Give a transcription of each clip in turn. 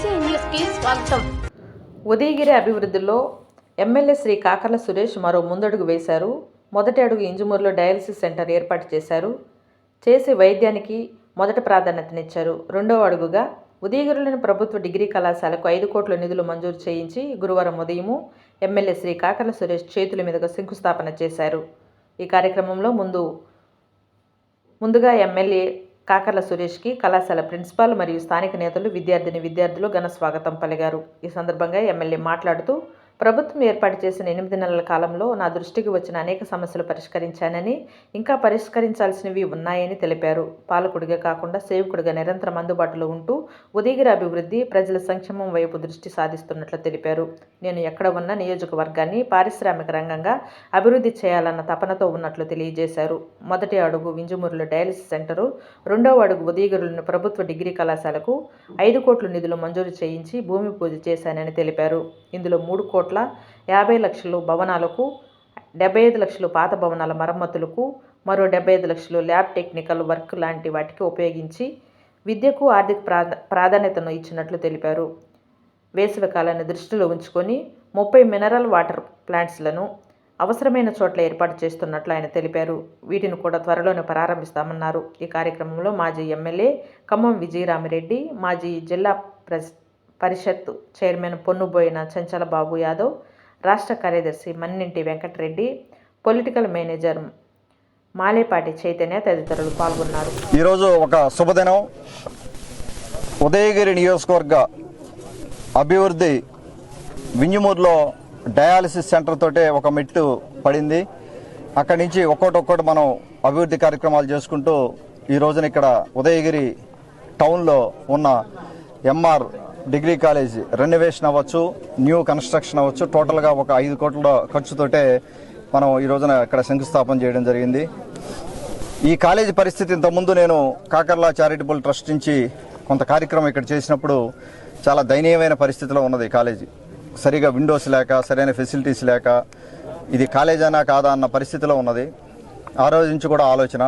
BC న్యూస్కి స్వాగతం. ఉదయగిరి అభివృద్ధిలో ఎమ్మెల్యే శ్రీ కాకర్ల సురేష్ మరో ముందడుగు వేశారు. మొదటి అడుగు ఇంజుమూరులో డయాలసిస్ సెంటర్ ఏర్పాటు చేశారు. చేసి వైద్యానికి మొదట ప్రాధాన్యతనిచ్చారు. రెండవ అడుగుగా ఉదయగిరిలోని ప్రభుత్వ డిగ్రీ కళాశాలకు ఐదు కోట్ల నిధులు మంజూరు చేయించి గురువారం ఉదయము ఎమ్మెల్యే శ్రీ కాకర్ల సురేష్ చేతుల మీదుగా శంకుస్థాపన చేశారు. ఈ కార్యక్రమంలో ముందు ముందుగా ఎమ్మెల్యే కాకర్ల సురేష్కి కళాశాల ప్రిన్సిపాల్ మరియు స్థానిక నేతలు విద్యార్థిని విద్యార్థులు ఘన స్వాగతం పలిగారు ఈ సందర్భంగా ఎమ్మెల్యే మాట్లాడుతూ ప్రభుత్వం ఏర్పాటు చేసిన ఎనిమిది నెలల కాలంలో నా దృష్టికి వచ్చిన అనేక సమస్యలు పరిష్కరించానని ఇంకా పరిష్కరించాల్సినవి ఉన్నాయని తెలిపారు. పాలకుడిగా కాకుండా సేవకుడిగా నిరంతరం అందుబాటులో ఉంటూ ఉదయగిర అభివృద్ధి ప్రజల సంక్షేమం వైపు దృష్టి సాధిస్తున్నట్లు తెలిపారు. నేను ఎక్కడ ఉన్న నియోజకవర్గాన్ని పారిశ్రామిక రంగంగా అభివృద్ధి చేయాలన్న తపనతో ఉన్నట్లు తెలియజేశారు. మొదటి అడుగు వింజమూరులో డయాలసిస్ సెంటరు రెండవ అడుగు ఉదయగిరులను ప్రభుత్వ డిగ్రీ కళాశాలకు ఐదు కోట్ల నిధులు మంజూరు చేయించి భూమి పూజ చేశానని తెలిపారు. ఇందులో మూడు కోట్ల యాభై లక్షలు భవనాలకు డెబ్బై ఐదు లక్షలు పాత భవనాల మరమ్మతులకు మరో డెబ్బై ఐదు లక్షలు ల్యాబ్ టెక్నికల్ వర్క్ లాంటి వాటికి ఉపయోగించి విద్యకు ఆర్థిక ప్రాధా ప్రాధాన్యతను ఇచ్చినట్లు తెలిపారు. వేసవి కాలాన్ని దృష్టిలో ఉంచుకొని ముప్పై మినరల్ వాటర్ ప్లాంట్స్లను అవసరమైన చోట్ల ఏర్పాటు చేస్తున్నట్లు ఆయన తెలిపారు. వీటిని కూడా త్వరలోనే ప్రారంభిస్తామన్నారు. ఈ కార్యక్రమంలో మాజీ ఎమ్మెల్యే ఖమ్మం విజయరామిరెడ్డి మాజీ జిల్లా ప్రెస్ పరిషత్ చైర్మన్ పొన్నుబోయిన చంచలబాబు యాదవ్ రాష్ట్ర కార్యదర్శి మన్నింటి వెంకటరెడ్డి పొలిటికల్ మేనేజర్ మాలేపాటి చైతన్య తదితరులు పాల్గొన్నారు. ఈరోజు ఒక శుభదినం. ఉదయగిరి నియోజకవర్గ అభివృద్ధి వింజమూరులో డయాలసిస్ సెంటర్ తోటే ఒక మెట్టు పడింది. అక్కడి నుంచి ఒక్కోటి ఒక్కోటి మనం అభివృద్ధి కార్యక్రమాలు చేసుకుంటూ ఈ రోజున ఇక్కడ ఉదయగిరి టౌన్లో ఉన్న M R degree college renovation అవ్వచ్చు న్యూ కన్స్ట్రక్షన్ అవ్వచ్చు. టోటల్గా ఒక ఐదు కోట్ల ఖర్చుతోటే మనం ఈ రోజున ఇక్కడ శంకుస్థాపన చేయడం జరిగింది. ఈ కాలేజీ పరిస్థితి ఇంతకుముందు నేను కాకర్లా చారిటబుల్ ట్రస్ట్ నుంచి కొంత కార్యక్రమం ఇక్కడ చేసినప్పుడు చాలా దయనీయమైన పరిస్థితిలో ఉన్నది ఈ కాలేజీ. సరిగా విండోస్ లేక సరైన ఫెసిలిటీస్ లేక ఇది కాలేజ్ కాదా అన్న పరిస్థితిలో ఉన్నది. ఆ రోజు నుంచి కూడా ఆలోచన.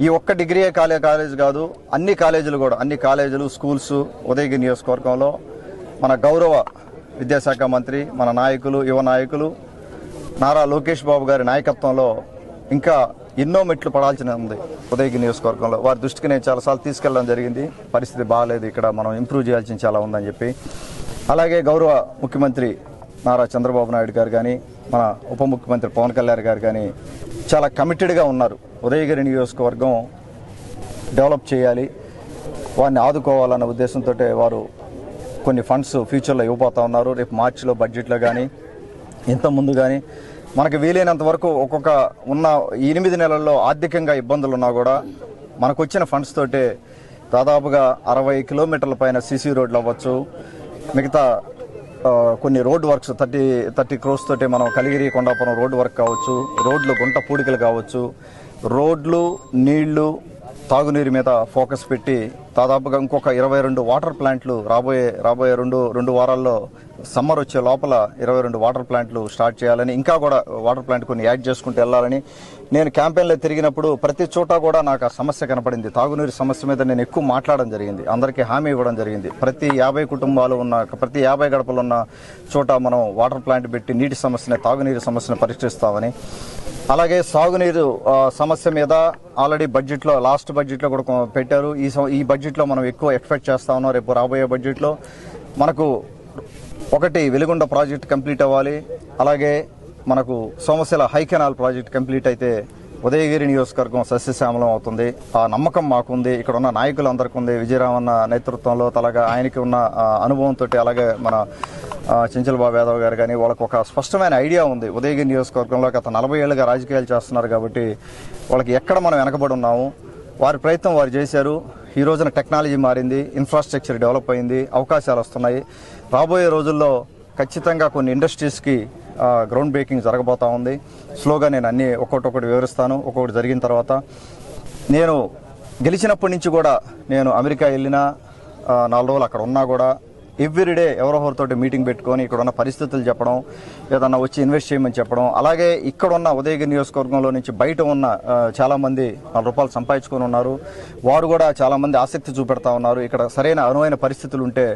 ఈ ఒక్క డిగ్రీ కాలే కాలేజ్ కాదు అన్ని కాలేజీలు కూడా అన్ని కాలేజీలు స్కూల్స్ ఉదయగిరి నియోజకవర్గంలో మన గౌరవ విద్యాశాఖ మంత్రి మన నాయకులు యువ నాయకులు నారా లోకేష్ బాబు గారి నాయకత్వంలో ఇంకా ఎన్నో మెట్లు పడాల్సిన ఉంది ఉదయగిరి నియోజకవర్గంలో. వారి దృష్టికి నేను చాలాసార్లు తీసుకెళ్ళడం జరిగింది. పరిస్థితి బాగాలేదు. ఇక్కడ మనం ఇంప్రూవ్ చేయాల్సిన చాలా ఉందని చెప్పి. అలాగే గౌరవ ముఖ్యమంత్రి నారా చంద్రబాబు నాయుడు గారు కానీ మన ఉప ముఖ్యమంత్రి పవన్ కళ్యాణ్ గారు కానీ చాలా కమిటెడ్గా ఉన్నారు. ఉదయగిరి నియోజకవర్గం డెవలప్ చేయాలి. వారిని ఆదుకోవాలన్న ఉద్దేశంతో వారు కొన్ని ఫండ్స్ ఫ్యూచర్లో ఇవ్వబోతా ఉన్నారు. రేపు మార్చిలో బడ్జెట్లో కానీ ఇంత ముందు కానీ మనకి వీలైనంత వరకు ఒక్కొక్క ఉన్న ఎనిమిది నెలల్లో ఆర్థికంగా ఇబ్బందులు ఉన్నా కూడా మనకు వచ్చిన ఫండ్స్ తోటే దాదాపుగా అరవై కిలోమీటర్ల పైన సీసీ రోడ్లు అవ్వచ్చు మిగతా కొన్ని road works thirty thirty crores తోటి మనం కలిగిరి కొండాపురం రోడ్ వర్క్ కావచ్చు రోడ్లు గుంట పూడికలు కావచ్చు రోడ్లు నీళ్ళు తాగునీరు మీద ఫోకస్ పెట్టి దాదాపుగా ఇంకొక ఇరవై రెండు వాటర్ ప్లాంట్లు రాబోయే రాబోయే రెండు రెండు వారాల్లో సమ్మర్ వచ్చే లోపల ఇరవై రెండు వాటర్ ప్లాంట్లు స్టార్ట్ చేయాలని ఇంకా కూడా వాటర్ ప్లాంట్ కొన్ని యాడ్ చేసుకుంటూ వెళ్ళాలని. నేను క్యాంపెయిన్లో తిరిగినప్పుడు ప్రతి చోట కూడా నాకు ఆ సమస్య కనపడింది. తాగునీరు సమస్య మీద నేను ఎక్కువ మాట్లాడడం జరిగింది. అందరికీ హామీ ఇవ్వడం జరిగింది. ప్రతి యాభై కుటుంబాలు ఉన్న ప్రతి యాభై గడపలు ఉన్న చోట మనం వాటర్ ప్లాంట్ పెట్టి నీటి సమస్యని తాగునీరు సమస్యను పరిష్కరిస్తామని. అలాగే సాగునీరు సమస్య మీద ఆల్రెడీ బడ్జెట్లో లాస్ట్ బడ్జెట్లో కూడా పెట్టారు. ఈ ఈ బడ్జెట్లో మనం ఎక్కువ ఎక్స్పెక్ట్ చేస్తా ఉన్నాం రేపు రాబోయే బడ్జెట్లో. మనకు ఒకటి వెలుగొండ ప్రాజెక్ట్ కంప్లీట్ అవ్వాలి. అలాగే మనకు Somasila high canal project complete అయితే ఉదయగిరి నియోజకవర్గం సస్యశ్యామలం అవుతుంది. ఆ నమ్మకం మాకుంది. ఇక్కడ ఉన్న నాయకులందరికీ ఉంది విజయరామన్న నేతృత్వంలో తలగా ఆయనకి ఉన్న అనుభవంతో అలాగే మన ఆ, యాదవ్ గారు కానీ వాళ్ళకి ఒక స్పష్టమైన ఐడియా ఉంది. ఉదయగిరి నియోజకవర్గంలో గత నలభై ఏళ్ళుగా రాజకీయాలు చేస్తున్నారు కాబట్టి వాళ్ళకి ఎక్కడ మనం వెనకబడి ఉన్నాము? వారి ప్రయత్నం వారు చేశారు. ఈ రోజున టెక్నాలజీ మారింది ఇన్ఫ్రాస్ట్రక్చర్ డెవలప్ అయింది అవకాశాలు వస్తున్నాయి. రాబోయే రోజుల్లో ఖచ్చితంగా కొన్ని ఇండస్ట్రీస్కి గ్రౌండ్ బ్రేకింగ్ జరగబోతా ఉంది. స్లోగా నేను అన్ని ఒక్కొక్కటి వివరిస్తాను. ఒక్కొక్కటి జరిగిన తర్వాత నేను గెలిచినప్పటి నుంచి కూడా నేను అమెరికా వెళ్ళినా నాలుగు రోజులు అక్కడ ఉన్నా కూడా ఎవ్రీడే ఎవరో ఒకరితోటి మీటింగ్ పెట్టుకొని ఇక్కడ ఉన్న పరిస్థితులు చెప్పడం ఏదన్నా వచ్చి ఇన్వెస్ట్ చేయమని చెప్పడం అలాగే ఇక్కడ ఉన్న ఉదయగిరి నియోజకవర్గంలో నుంచి బయట ఉన్న చాలామంది వాళ్ళ రూపాయలు సంపాదించుకొని ఉన్నారు. వారు కూడా చాలామంది ఆసక్తి చూపెడతా ఉన్నారు. ఇక్కడ సరైన అనువైన పరిస్థితులు ఉంటే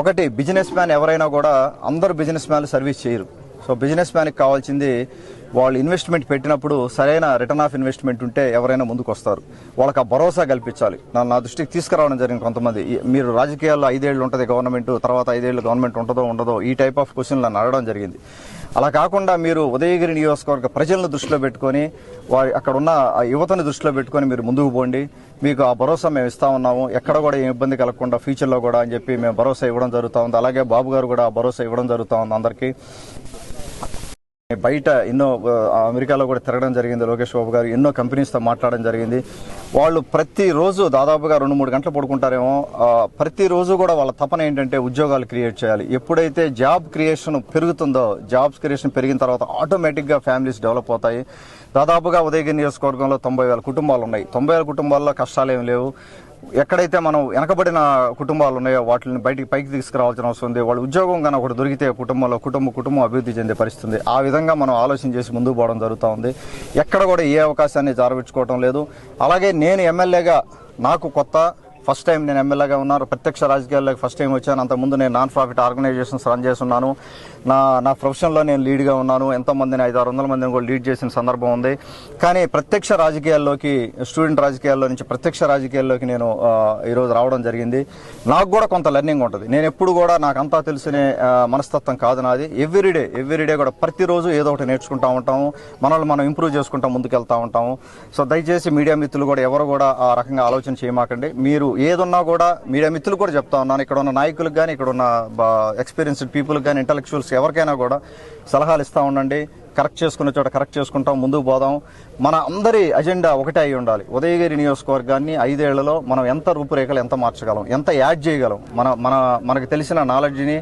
ఒకటి బిజినెస్ మ్యాన్ ఎవరైనా కూడా అందరు బిజినెస్ మ్యాన్లు సర్వీస్ చేయరు. సో బిజినెస్ మ్యాన్కి కావాల్సింది వాళ్ళు ఇన్వెస్ట్మెంట్ పెట్టినప్పుడు సరైన రిటర్న్ ఆఫ్ ఇన్వెస్ట్మెంట్ ఉంటే ఎవరైనా ముందుకు వస్తారు వాళ్ళకి ఆ భరోసా కల్పించాలి. నా నా దృష్టికి తీసుకురావడం జరిగింది కొంతమంది. మీరు రాజకీయాల్లో ఐదేళ్ళు ఉంటుంది గవర్నమెంట్ తర్వాత ఐదేళ్ళు గవర్నమెంట్ ఉంటుందో ఉండదో ఈ టైప్ ఆఫ్ క్వశ్చన్లు నన్ను అడగడం జరిగింది. అలా కాకుండా మీరు ఉదయగిరి నియోజకవర్గ ప్రజలను దృష్టిలో పెట్టుకొని వారి అక్కడ ఉన్న ఆ యువతని దృష్టిలో పెట్టుకొని మీరు ముందుకు పోండి. మీకు ఆ భరోసా మేము ఇస్తా ఉన్నాము. ఎక్కడ కూడా ఏ ఇబ్బంది కలగకుండా ఫ్యూచర్లో కూడా అని చెప్పి మేము భరోసా ఇవ్వడం జరుగుతూ ఉంది. అలాగే బాబు గారు కూడా ఆ భరోసా ఇవ్వడం జరుగుతూ ఉంది అందరికీ. బయట ఎన్నో అమెరికాలో కూడా తిరగడం జరిగింది. లోకేష్ బాబు గారు ఎన్నో కంపెనీస్తో మాట్లాడడం జరిగింది. వాళ్ళు ప్రతిరోజు దాదాపుగా రెండు మూడు గంటలు పడుకుంటారేమో. ప్రతిరోజు కూడా వాళ్ళ తపన ఏంటంటే ఉద్యోగాలు క్రియేట్ చేయాలి. ఎప్పుడైతే జాబ్ క్రియేషన్ పెరుగుతుందో జాబ్స్ క్రియేషన్ పెరిగిన తర్వాత ఆటోమేటిక్గా ఫ్యామిలీస్ డెవలప్ అవుతాయి. దాదాపుగా ఉదయగిరి నియోజకవర్గంలో తొంభై వేల కుటుంబాలు ఉన్నాయి. తొంభై వేల కుటుంబాల్లో కష్టాలు ఏమి లేవు. ఎక్కడైతే మనం వెనకబడిన కుటుంబాలు ఉన్నాయో వాటిని బయటికి పైకి తీసుకురావాల్సిన అవసరం ఉంది. వాళ్ళు ఉద్యోగం కానీ ఒకటి దొరికితే కుటుంబంలో కుటుంబ కుటుంబం అభివృద్ధి చెందే పరిస్థితుంది. ఆ విధంగా మనం ఆలోచన చేసి ముందుకు పోవడం జరుగుతూ ఉంది. ఎక్కడ కూడా ఏ అవకాశాన్ని జారవించుకోవడం లేదు. అలాగే నేను ఎమ్మెల్యేగా నాకు కొత్త ఫస్ట్ టైం నేను ఎమ్మెల్యేగా ఉన్నాను. ప్రత్యక్ష రాజకీయాల్లోకి ఫస్ట్ టైం వచ్చాను. అంతకుముందు నేను నాన్ ప్రాఫిట్ ఆర్గనైజేషన్స్ రన్ చేస్తున్నాను నా నా ప్రొఫెషన్లో నేను లీడ్గా ఉన్నాను. ఎంతోమందిని ఐదు ఆరు వందల మందిని కూడా లీడ్ చేసిన సందర్భం ఉంది. కానీ ప్రత్యక్ష రాజకీయాల్లోకి స్టూడెంట్ రాజకీయాల్లో నుంచి ప్రత్యక్ష రాజకీయాల్లోకి నేను ఈరోజు రావడం జరిగింది. నాకు కూడా కొంత లెర్నింగ్ ఉంటుంది. నేను ఎప్పుడు కూడా నాకు అంతా తెలిసిన మనస్తత్వం కాదు నాది. ఎవ్రీడే ఎవ్రీడే కూడా ప్రతిరోజు ఏదో ఒకటి నేర్చుకుంటూ ఉంటాము. మనల్ని మనం ఇంప్రూవ్ చేసుకుంటా ముందుకెళ్తూ ఉంటాము. సో దయచేసి మీడియా మిత్రులు కూడా ఎవరు కూడా ఆ రకంగా ఆలోచన చేయమాకండి. మీరు ఏదున్నా కూడా మీడియా మిత్రులు కూడా చెప్తా ఉన్నాను. ఇక్కడ ఉన్న నాయకులకు కానీ ఇక్కడ ఉన్న ఎక్స్పీరియన్స్డ్ పీపుల్ కానీ ఇంటలెక్చువల్స్ ఎవరికైనా కూడా సలహాలు ఇస్తూ ఉండండి. కరెక్ట్ చేసుకునే చోట కరెక్ట్ చేసుకుంటాం ముందుకు పోదాం. మన అందరి అజెండా ఒకటే అయి ఉండాలి. ఉదయగిరి నియోజకవర్గాన్ని ఐదేళ్ళలో మనం ఎంత రూపురేఖలు ఎంత మార్చగలం ఎంత యాడ్ చేయగలం మన మన మనకు తెలిసిన నాలెడ్జ్ని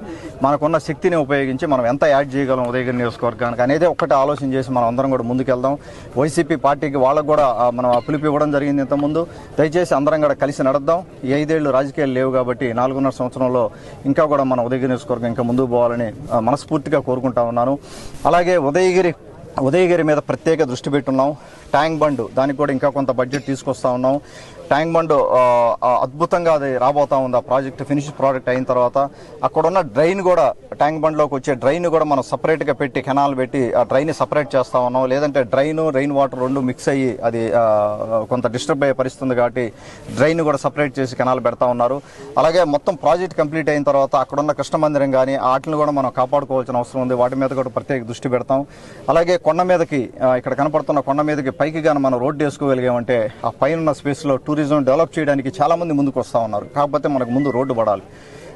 మనకున్న శక్తిని ఉపయోగించి మనం ఎంత యాడ్ చేయగలం ఉదయగిరి నియోజకవర్గానికి అనేది ఒకటి ఆలోచన చేసి మనం అందరం కూడా ముందుకెళ్దాం. వైసీపీ పార్టీకి వాళ్ళకు కూడా మనం పిలుపు ఇవ్వడం జరిగింది ఇంతకుముందు. దయచేసి అందరం కూడా కలిసి నడద్దాం. ఈ ఐదేళ్ళు రాజకీయాలు లేవు కాబట్టి నాలుగున్నర సంవత్సరంలో ఇంకా కూడా మన ఉదయగిరి నియోజకవర్గం ఇంకా ముందుకు పోవాలని మనస్ఫూర్తిగా కోరుకుంటా ఉన్నాను. అలాగే ఉదయగిరి ఉదయగిరి మీద ప్రత్యేక దృష్టి పెట్టున్నాం. ట్యాంక్ బండ్ దానికి కూడా ఇంకా కొంత బడ్జెట్ తీసుకొస్తా ఉన్నాం. ట్యాంక్ బండ్ అద్భుతంగా అది రాబోతా ఉంది. ఆ ప్రాజెక్ట్ ఫినిష్ ప్రోడక్ట్ అయిన తర్వాత అక్కడ ఉన్న డ్రైన్ కూడా ట్యాంక్ బండ్లోకి వచ్చే డ్రైన్ కూడా మనం సపరేట్గా పెట్టి కెనాల్ పెట్టి ఆ డ్రైన్ సపరేట్ చేస్తా ఉన్నాం. లేదంటే డ్రైన్ రెయిన్ వాటర్ రెండు మిక్స్ అయ్యి అది కొంత డిస్టర్బ్ అయ్యే పరిస్థితి ఉంది కాబట్టి డ్రైన్ కూడా సపరేట్ చేసి కెనాల్ పెడతా ఉన్నారు. అలాగే మొత్తం ప్రాజెక్ట్ కంప్లీట్ అయిన తర్వాత అక్కడ ఉన్న కృష్ణ మందిరం కానీ వాటిని కూడా మనం కాపాడుకోవాల్సిన అవసరం ఉంది. వాటి మీద కూడా ప్రత్యేక దృష్టి పెడతాం. అలాగే కొండ మీదకి ఇక్కడ కనపడుతున్న కొండ మీదకి పైకి కానీ మనం రోడ్డు వేసుకోగలిగామంటే ఆ పైన ఉన్న స్పేస్లో టూరిజం డెవలప్ చేయడానికి చాలామంది ముందుకు వస్తూ ఉన్నారు. కాకపోతే మనకు ముందు రోడ్డు పడాలి.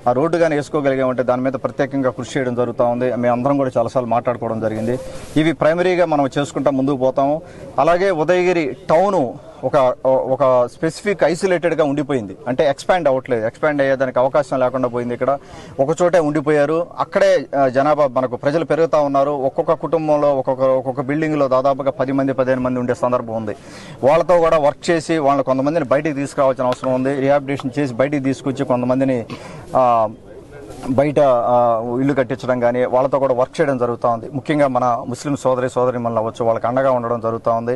ఆ రోడ్డు కానీ వేసుకోగలిగామంటే దాని మీద ప్రత్యేకంగా కృషి చేయడం జరుగుతూ ఉంది. మేము అందరం కూడా చాలాసార్లు మాట్లాడుకోవడం జరిగింది. ఇవి ప్రైమరీగా మనం చేసుకుంటా ముందుకు పోతాము. అలాగే ఉదయగిరి టౌను ఒక ఒక స్పెసిఫిక్ ఐసోలేటెడ్గా ఉండిపోయింది. అంటే ఎక్స్పాండ్ అవ్వట్లేదు. ఎక్స్పాండ్ అయ్యేదానికి అవకాశం లేకుండా పోయింది ఇక్కడ. ఒక చోటే ఉండిపోయారు. అక్కడే జనాభా మనకు ప్రజలు పెరుగుతూ ఉన్నారు. ఒక్కొక్క కుటుంబంలో ఒక్కొక్క ఒక్కొక్క బిల్డింగ్లో దాదాపుగా పది మంది పదిహేను మంది ఉండే సందర్భం ఉంది. వాళ్ళతో కూడా వర్క్ చేసి వాళ్ళని కొంతమందిని బయటికి తీసుకురావాల్సిన అవసరం ఉంది. రిహాబిలిటేషన్ చేసి బయటికి తీసుకొచ్చి కొంతమందిని బయట ఇల్లు కట్టించడం కానీ వాళ్ళతో కూడా వర్క్ చేయడం జరుగుతూ ఉంది. ముఖ్యంగా మన ముస్లిం సోదరి సోదరి మనల్ని అవ్వచ్చు. వాళ్ళకి అండగా ఉండడం జరుగుతూ ఉంది.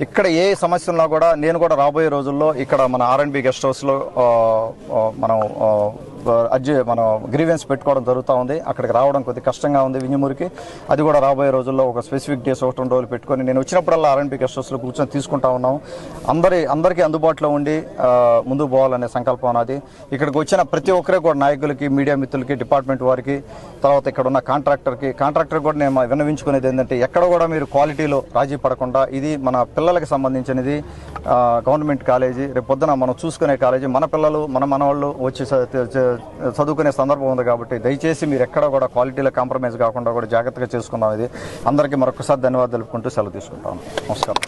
ఇక్కడ ఏ సమస్య ఉన్నా కూడా నేను కూడా రాబోయే రోజుల్లో ఇక్కడ మన ఆర్ఎండ్బి గెస్ట్ హౌస్లో మనం అర్జీ మనం గ్రీవెన్స్ పెట్టుకోవడం జరుగుతూ ఉంది. అక్కడికి రావడం కొద్ది కష్టంగా ఉంది వింజమూరికి అది కూడా రాబోయే రోజుల్లో ఒక స్పెసిఫిక్ డేస్ ఒకటి రెండు రోజులు పెట్టుకొని నేను వచ్చినప్పుడల్లా ఆర్ఎన్పి గెస్టర్స్లో కూర్చొని తీసుకుంటా ఉన్నాం. అందరి అందరికీ అందుబాటులో ఉండి ముందుకు పోవాలనే సంకల్పం నాది. ఇక్కడికి వచ్చిన ప్రతి ఒక్కరే కూడా నాయకులకి మీడియా మిత్రులకి డిపార్ట్మెంట్ వారికి తర్వాత ఇక్కడ ఉన్న కాంట్రాక్టర్కి కాంట్రాక్టర్ కూడా నేను విన్నవించుకునేది ఏంటంటే ఎక్కడ కూడా మీరు క్వాలిటీలో రాజీ పడకుండా ఇది మన పిల్లలకి సంబంధించినది గవర్నమెంట్ కాలేజీ రేపు పొద్దున మనం చూసుకునే కాలేజీ మన పిల్లలు మన మనవాళ్ళు వచ్చి చదువుకునే సందర్భం ఉంది కాబట్టి దయచేసి మీరు ఎక్కడ కూడా క్వాలిటీలో కాంప్రమైజ్ కాకుండా కూడా జాగ్రత్తగా చేసుకున్నాం ఇది. అందరికీ మరొకసారి ధన్యవాదాలు తెలుపుకుంటూ సెలవు తీసుకుంటాను. నమస్కారం.